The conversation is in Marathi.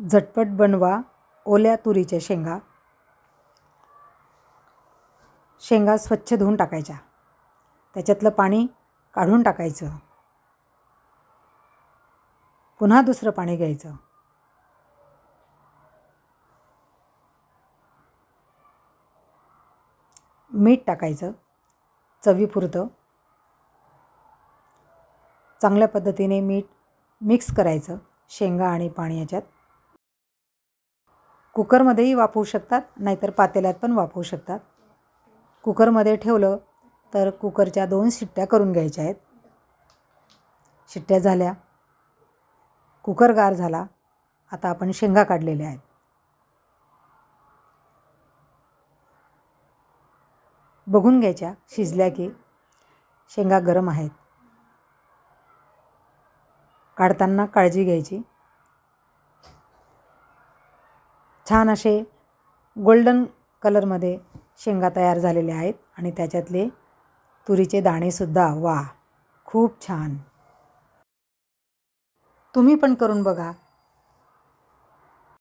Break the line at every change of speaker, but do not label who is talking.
झटपट बनवा ओल्या तुरीच्या शेंगा. शेंगा स्वच्छ धुवून टाकायच्या. त्याच्यातलं पाणी काढून टाकायचं. पुन्हा दुसरं पाणी घ्यायचं. मीठ टाकायचं. चवीपुरतं. चांगल्या पद्धतीने मीठ मिक्स करायचं. शेंगा आणि पाणी याच्यात. कुकरमध्येही वापरू शकतात नाहीतर पातेल्यात पण वापरू शकतात. कुकरमध्ये ठेवलं तर कुकरच्या दोन शिट्ट्या करून घ्यायच्या आहेत. शिट्ट्या झाल्या कुकर गार झाला आता आपण शेंगा काढलेल्या आहेत. बघून घ्यायच्या शिजल्या की शेंगा गरम आहेत. काढताना काळजी घ्यायची. छान असे गोल्डन कलरमध्ये शेंगा तयार झालेल्या आहेत आणि त्याच्यातले तुरीचे दाणेसुद्धा. वा खूप छान. तुम्ही पण करून बघा.